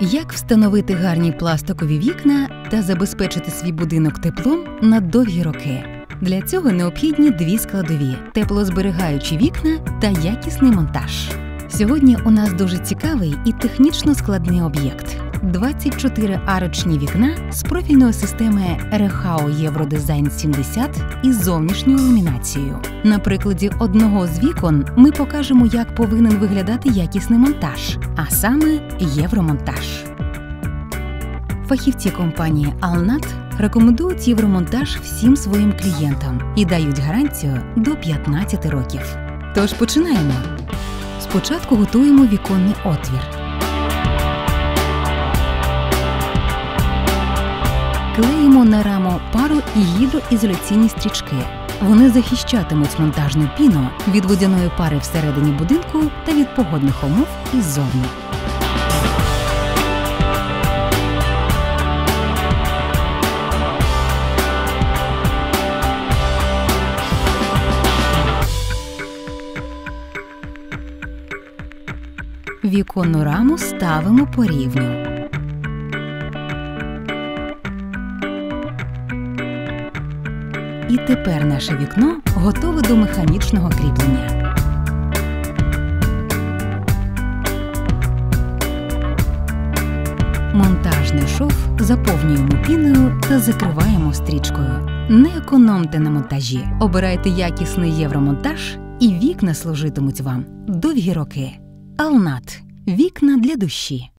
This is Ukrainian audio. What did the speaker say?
Як встановити гарні пластикові вікна та забезпечити свій будинок теплом на довгі роки? Для цього необхідні дві складові: теплозберігаючі вікна та якісний монтаж. Сьогодні у нас дуже цікавий і технічно складний об'єкт. 24 арочні вікна з профільної системи Рехау Євродизайн 70 із зовнішньою ілюмінацією. На прикладі одного з вікон ми покажемо, як повинен виглядати якісний монтаж, а саме євромонтаж. Фахівці компанії Alnat рекомендують євромонтаж всім своїм клієнтам і дають гарантію до 15 років. Тож починаємо. Спочатку готуємо віконний отвір. Клеїмо на раму пару і гідроізоляційні стрічки. Вони захищатимуть монтажну піну від водяної пари всередині будинку та від погодних умов іззовні. Віконну раму ставимо по І тепер наше вікно готове до механічного кріплення. Монтажний шов заповнюємо піною та закриваємо стрічкою. Не економте на монтажі, обирайте якісний євромонтаж, і вікна служитимуть вам довгі роки. Алнат вікна для душі.